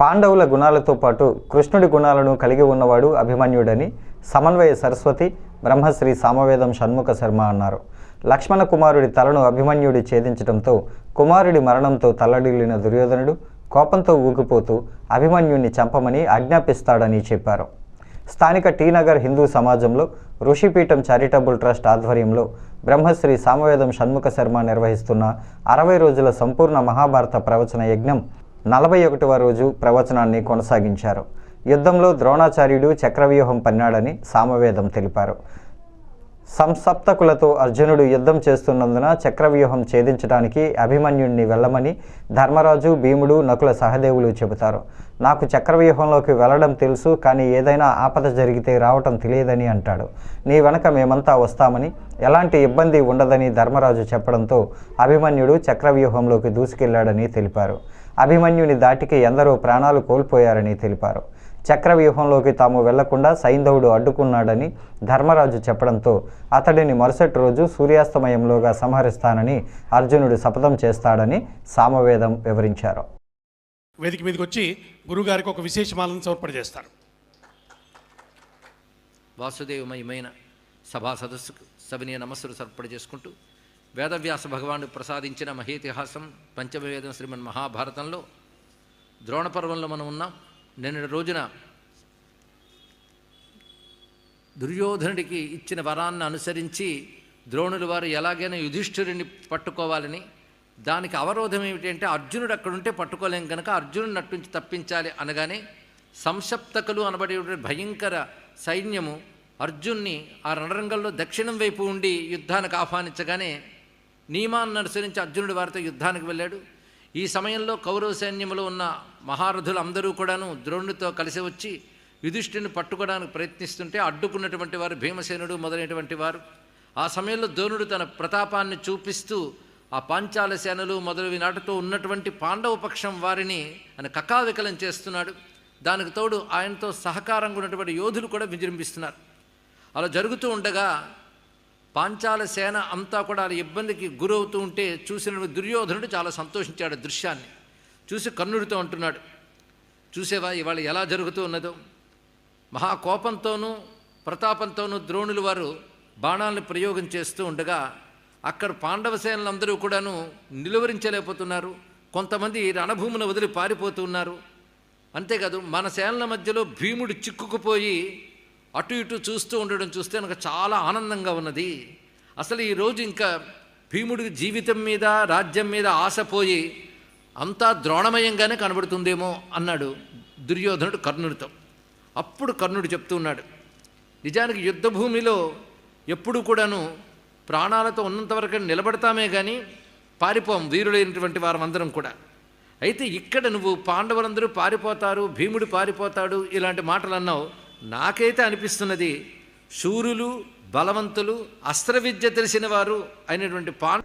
పాండవుల గుణాలతో పాటు కృష్ణుడి గుణాలను కలిగి ఉన్నవాడు అభిమన్యుడని సమన్వయ సరస్వతి బ్రహ్మశ్రీ సామవేదం షణ్ముఖ శర్మ అన్నారు. లక్ష్మణ కుమారుడి తలను అభిమన్యుడి ఛేదించడంతో కుమారుడి మరణంతో తల్లడిల్లిన దుర్యోధనుడు కోపంతో ఊగిపోతూ అభిమన్యుణ్ణి చంపమని ఆజ్ఞాపిస్తాడని చెప్పారు. స్థానిక టీనగర్ హిందూ సమాజంలో ఋషిపీఠం చారిటబుల్ ట్రస్ట్ ఆధ్వర్యంలో బ్రహ్మశ్రీ సామవేదం షణ్ముఖ శర్మ నిర్వహిస్తున్న అరవై రోజుల సంపూర్ణ మహాభారత ప్రవచన యజ్ఞం నలభై ఒకటవ రోజు ప్రవచనాన్ని కొనసాగించారు. యుద్ధంలో ద్రోణాచార్యుడు చక్రవ్యూహం పన్నాడని సామవేదం తెలిపారు. సంసప్తకులతో అర్జునుడు యుద్ధం చేస్తున్నందున చక్రవ్యూహం ఛేదించడానికి అభిమన్యుణ్ణి వెళ్ళమని ధర్మరాజు భీముడు నకుల సహదేవులు చెబుతారు. నాకు చక్రవ్యూహంలోకి వెళ్ళడం తెలుసు కానీ ఏదైనా ఆపద జరిగితే రావటం తెలియదని అంటాడు. నీ వెనక మేమంతా వస్తామని ఎలాంటి ఇబ్బంది ఉండదని ధర్మరాజు చెప్పడంతో అభిమన్యుడు చక్రవ్యూహంలోకి దూసుకెళ్ళాడని తెలిపారు. అభిమన్యుని దాటికి ఎందరో ప్రాణాలు కోల్పోయారని తెలిపారు. చక్రవ్యూహంలోకి తాము వెళ్ళకుండా సైంధవుడు అడ్డుకున్నాడని ధర్మరాజు చెప్పడంతో అతడిని మరుసటి రోజు సూర్యాస్తమయంలోగా సంహరిస్తానని అర్జునుడు శపథం చేస్తాడని సామవేదం వివరించారు. వేదిక మీదకి వచ్చి గురుగారికి ఒక విశేషమాలను సమర్పణ చేస్తారు వాసుదేవమయమైన సభా సదస్సుకు సవినీయ నమస్సులు సర్పణ చేసుకుంటూ వేదవ్యాస భగవానుడు ప్రసాదించిన మహేతిహాసం పంచమవేదం శ్రీమన్ మహాభారతంలో ద్రోణపర్వంలో మనం ఉన్నాం. నిన్నటి రోజున దుర్యోధనుడికి ఇచ్చిన వరాన్ని అనుసరించి ద్రోణులు వారు ఎలాగైనా యుధిష్ఠిరుని పట్టుకోవాలని దానికి అవరోధం ఏమిటంటే అర్జునుడు అక్కడుంటే పట్టుకోలేం కనుక అర్జునుడిని నట్టుంచి తప్పించాలి అనగానే సంసప్తకులు అనబడే భయంకర సైన్యము అర్జున్ని ఆ రణరంగంలో దక్షిణం వైపు ఉండి యుద్ధానికి ఆహ్వానించగానే నియమాన్ని అనుసరించి అర్జునుడి వారితో యుద్ధానికి వెళ్ళాడు. ఈ సమయంలో కౌరవ సైన్యంలో ఉన్న మహారథులు అందరూ కూడాను ద్రోణుడితో కలిసి వచ్చి యుధిష్ఠిని పట్టుకోవడానికి ప్రయత్నిస్తుంటే అడ్డుకున్నటువంటి వారు భీమసేనుడు మొదలైనటువంటి వారు. ఆ సమయంలో ద్రోణుడు తన ప్రతాపాన్ని చూపిస్తూ ఆ పాంచాల సేనలు మొదలవి నాటితో ఉన్నటువంటి పాండవ పక్షం వారిని ఆయన కకావికలం చేస్తున్నాడు. దానికి తోడు ఆయనతో సహకారంగా ఉన్నటువంటి యోధులు కూడా విజృంభిస్తున్నారు. అలా జరుగుతూ ఉండగా పాంచాల సేన అంతా కూడా ఇబ్బందికి గురవుతూ ఉంటే చూసిన దుర్యోధనుడు చాలా సంతోషించాడు దృశ్యాన్ని. చూసి కర్ణుడితో అంటున్నాడు చూసేవా ఇవాళ ఎలా జరుగుతూ ఉన్నదో? మహా కోపంతోనూ ప్రతాపంతోనూ ద్రోణులు వారు బాణాలను ప్రయోగం చేస్తూ ఉండగా అక్కడ పాండవ సేనలందరూ కూడాను నిలువరించలేకపోతున్నారు. కొంతమంది రణభూమిని వదిలి పారిపోతున్నారు అంతేకాదు మన సేనల మధ్యలో భీముడు చిక్కుకుపోయి అటు ఇటు చూస్తూ ఉండడం చూస్తే నాకు చాలా ఆనందంగా ఉన్నది. అసలు ఈరోజు ఇంకా భీముడికి జీవితం మీద రాజ్యం మీద ఆశ పోయి అంతా ద్రోణమయంగానే కనబడుతుందేమో అన్నాడు దుర్యోధనుడు కర్ణుడితో. అప్పుడు కర్ణుడు చెప్తూ ఉన్నాడు నిజానికి యుద్ధభూమిలో ఎప్పుడు కూడాను ప్రాణాలతో ఉన్నంతవరకు నిలబడతామే కానీ పారిపోం వీరులైనటువంటి వారందరం కూడా. అయితే ఇక్కడ నువ్వు పాండవులందరూ పారిపోతారు భీముడు పారిపోతాడు ఇలాంటి మాటలు అన్నావు. నాకైతే అనిపిస్తున్నది శూరులు బలవంతులు అస్త్ర విద్య తెలిసిన వారు అయినటువంటి పాండ